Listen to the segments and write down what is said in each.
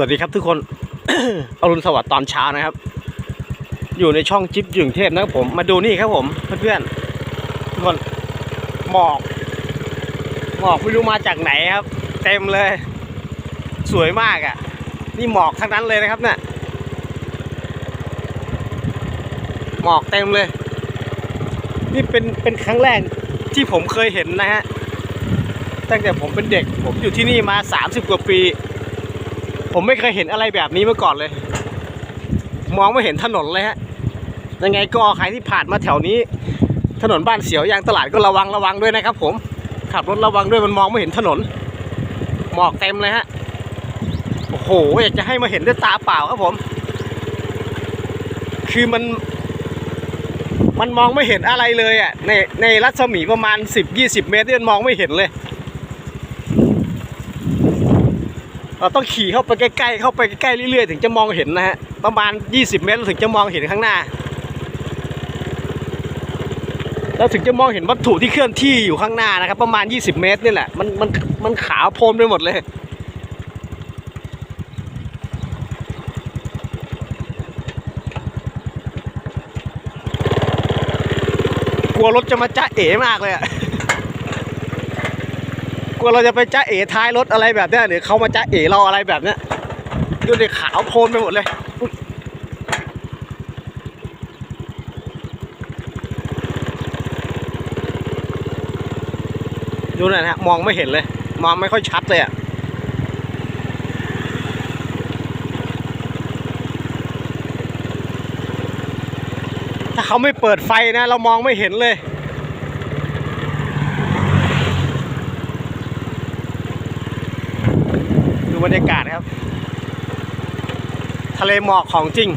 วัสดีครับทุกคน อรุณสวัสดิ์ตอนเช้านะครับ อยู่ในช่องจิ๊บยึงเทพนะครับผม มาดูนี่ครับผมเพื่อนๆทุกคนหมอก หมอกไม่รู้มาจากไหนครับ เต็มเลย สวยมากอะ่ะ นี่หมอกทั้งนั้นเลยนะครับเนี่ยหมอกเต็มเลย นี่เป็นเป็นครั้งแรกที่ผมเคยเห็นนะฮะตั้งแต่ผมเป็นเด็ก ผมอยู่ที่นี่มา 30 กว่าปี ผมไม่เคยเห็นอะไรแบบนี้มาก่อนเลย มองไม่เห็นถนนเลยฮะ ยังไงก็ใครที่ผ่านมาแถวนี้ ถนนบ้านเสียวยางตลาดก็ระวังระวังด้วยนะครับ ผม ขับรถระวังด้วยมันมองไม่เห็นถนน หมอกเต็มเลยฮะ โอ้โหอยากจะให้มาเห็นด้วยตาเปล่าครับผม คือมัน มันมองไม่เห็นอะไรเลยอะ ในในรัศมีประมาณ 10-20 เมตรนี่มันมองไม่เห็นเลย เราต้องขี่เข้าไปใกล้ๆเข้าไปใกล้ๆเรื่อยๆ ถึงจะมองเห็นนะฮะประมาณ 20 เมตรเราถึงจะมองเห็นข้างหน้าเราถึงจะมองเห็นวัตถุที่เคลื่อนที่อยู่ข้างหน้านะครับ ประมาณ 20 เมตรนี่แหละมันมันมันขาวโพลนไปหมดเลยกลัวรถจะมาจ้าเอ๋มากเลยอะ กลัวเราจะไปจ้าเอ๋ท้ายรถอะไรแบบเนี้ยหรือเขามาจ้าเอ๋เราอะไรแบบเนี้ยดูดิขาวโพลนไปหมดเลยดูหน่อยนะฮะมองไม่เห็นเลย มองไม่ค่อยชัดเลยอะถ้าเขาไม่เปิดไฟนะ เรามองไม่เห็นเลย บรรยากาศครับ ทะเลหมอกของจริง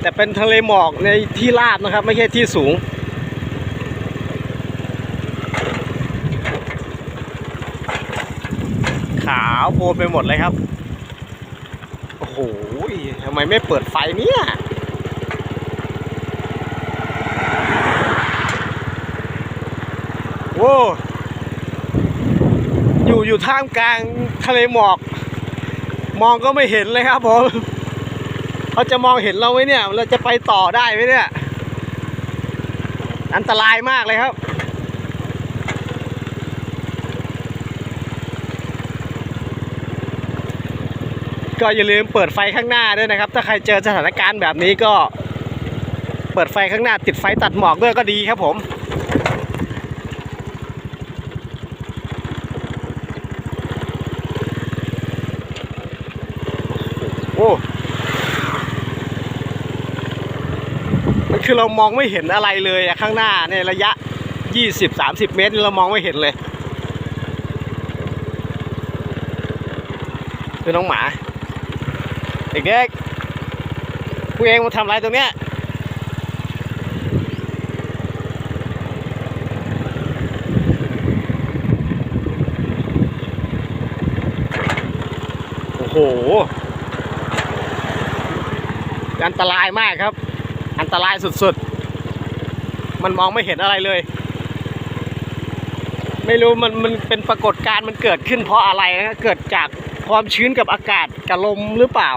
แต่เป็นทะเลหมอกในที่ราบนะครับ ไม่ใช่ที่สูง ขาวโพลนไปหมดเลยครับโอ้โหทำไมไม่เปิดไฟเนี่ยโอ้ อยู่อยู่ท่ามกลางทะเลหมอก มองก็ไม่เห็นเลยครับผมเขาจะมองเห็นเราไหมเนี่ย เราจะไปต่อได้ไหมเนี่ย อันตรายมากเลยครับ ก็อย่าลืมเปิดไฟข้างหน้าด้วยนะครับ ถ้าใครเจอสถานการณ์แบบนี้ก็ เปิดไฟข้างหน้าติดไฟตัดหมอกด้วยก็ดีครับผม อ้มันคือเรามองไม่เห็นอะไรเลยข้างหน้าในระยะ 20-30 เมตรเรามองไม่เห็นเลยคือน้องหมาเด็กๆพวกเองมาทำอะไรตรงเนี้ยโอ้โห อันตรายมากครับ อันตรายสุดๆ มันมองไม่เห็นอะไรเลย ไม่รู้มันมันเป็นปรากฏการณ์มันเกิดขึ้นเพราะอะไรนะเกิดจากความชื้นกับอากาศกับลมหรือเปล่า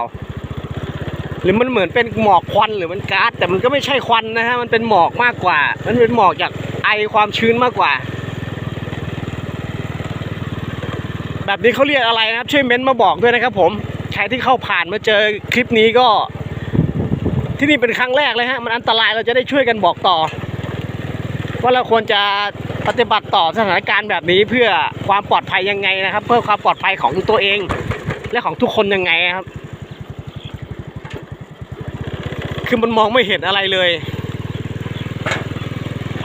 หรือมันเหมือนเป็นหมอกควันหรือมันก๊าซแต่มันก็ไม่ใช่ควันนะฮะมันเป็นหมอกมากกว่า มันเป็นหมอกจากไอความชื้นมากกว่า แบบนี้เขาเรียกอะไรนะครับช่วยเม้นต์มาบอกด้วยนะครับผมใครที่เข้าผ่านมาเจอคลิปนี้ก็ ที่นี่เป็นครั้งแรกเลยฮะ มันอันตรายเราจะได้ช่วยกันบอกต่อ ว่าเราควรจะปฏิบัติต่อสถานการณ์แบบนี้เพื่อความปลอดภัยยังไงนะครับ เพื่อความปลอดภัยของตัวเอง และของทุกคนยังไงครับ คือมันมองไม่เห็นอะไรเลย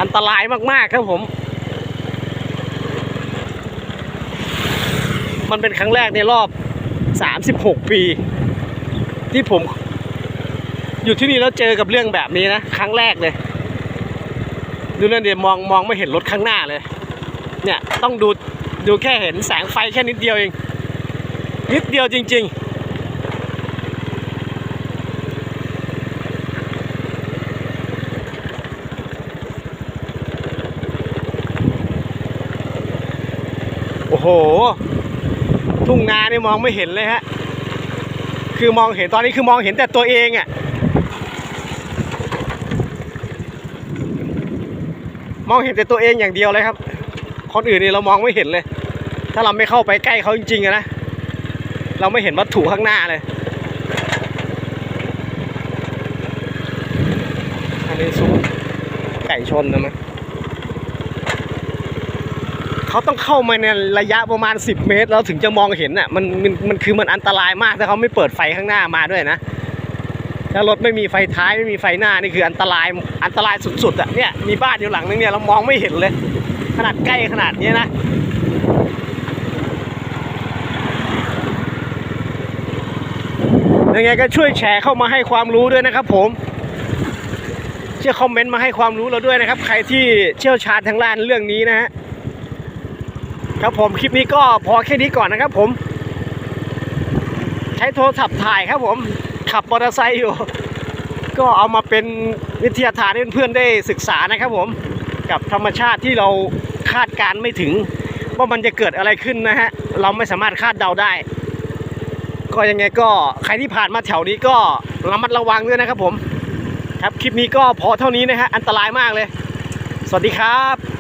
อันตรายมากๆครับผม มันเป็นครั้งแรกในรอบ 36 ปี ที่ผม อยู่ที่นี่แล้วเจอกับเรื่องแบบนี้นะ ครั้งแรกเลยดูนั่นเดี๋ยวมองมองไม่เห็นรถข้างหน้าเลย เนี่ยต้องดูดูแค่เห็นแสงไฟแค่นิดเดียวเอง นิดเดียวจริง ๆโอ้โห ทุ่งนาเนี่ยมองไม่เห็นเลยฮะ คือมองเห็นตอนนี้คือมองเห็นแต่ตัวเองอะ มองเห็นแต่ตัวเองอย่างเดียวเลยครับ คนอื่นนี่เรามองไม่เห็นเลย ถ้าเราไม่เข้าไปใกล้เขาจริงๆนะ เราไม่เห็นวัตถุข้างหน้าเลย อันนี้ซุ้มไก่ชนนะมั้ยเขาต้องเข้ามาในระยะประมาณ 10 เมตร แล้วถึงจะมองเห็นอะมันมันมันคือมันอันตรายมากถ้าเขาไม่เปิดไฟข้างหน้ามาด้วยนะ ถ้ารถไม่มีไฟท้ายไม่มีไฟหน้านี่คืออันตรายอันตรายสุดๆอะเนี่ยมีบ้านอยู่หลังนึงเนี่ยเรามองไม่เห็นเลย ขนาดใกล้ขนาดนี้นะยังไงก็ช่วยแชร์เข้ามาให้ความรู้ด้วยนะครับผมช่วยคอมเมนต์มาให้ความรู้เราด้วยนะครับ ใครที่เชี่ยวชาญทางด้านเรื่องนี้นะฮะครับผมคลิปนี้ก็พอแค่นี้ก่อนนะครับผม ใช้โทรศัพท์ถ่ายครับผม ขับมอเตอร์ไซค์อยู่ ก็เอามาเป็นวิทยาทานให้เพื่อนๆได้ศึกษานะครับผม กับธรรมชาติที่เราคาดการไม่ถึง ว่ามันจะเกิดอะไรขึ้นนะฮะ เราไม่สามารถคาดเดาได้ ก็ยังไงก็ใครที่ผ่านมาแถวนี้ก็ระมัดระวังด้วยนะครับผม ครับคลิปนี้ก็พอเท่านี้นะฮะอันตรายมากเลย สวัสดีครับ